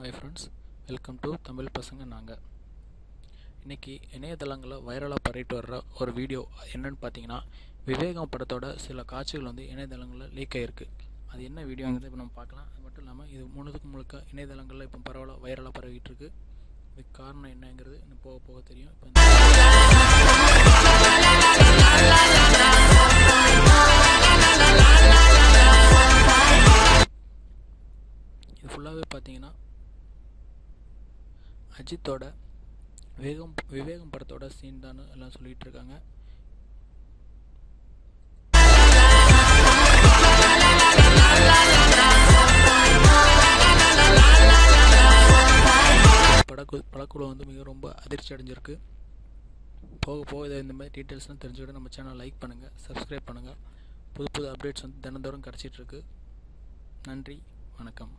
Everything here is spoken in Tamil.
Hi friends welcome to Tamil Pasanga நாங்கள் இன்றைக்கி இணையதளங்களில் வைரலாக பரவிட்டு வர்ற ஒரு வீடியோ என்னன்னு பார்த்தீங்கன்னா விவேகம் படத்தோட சில காட்சிகள் வந்து இணையதளங்களில் லீக் ஆகிருக்கு அது என்ன வீடியோங்கிறது இப்போ நம்ம பார்க்கலாம். அது மட்டும் இல்லாமல் இது முழுதுக்கு முழுக்க இணையதளங்களில் இப்போ பரவாயில்ல வைரலாக பரவிட்டு இருக்கு. இதுக்கு காரணம் என்னங்கிறது இன்னும் போக போக தெரியும். இப்போ இது ஃபுல்லாகவே பார்த்தீங்கன்னா அஜித்தோட வேகம் விவேகம் படத்தோட சீன் தான் எல்லாம் சொல்லிட்டு இருக்காங்க. படக்கு படக்குழு வந்து மிக ரொம்ப அதிர்ச்சி அடைஞ்சிருக்கு. போக போக இதை இந்த மாதிரி டீட்டெயில்ஸ்லாம் தெரிஞ்சுக்கிட்டு நம்ம சேனல் லைக் பண்ணுங்கள் சப்ஸ்கிரைப் பண்ணுங்கள் புது புது அப்டேட்ஸ் வந்து தினந்தோறும் கிடச்சிட்ருக்கு நன்றி வணக்கம்.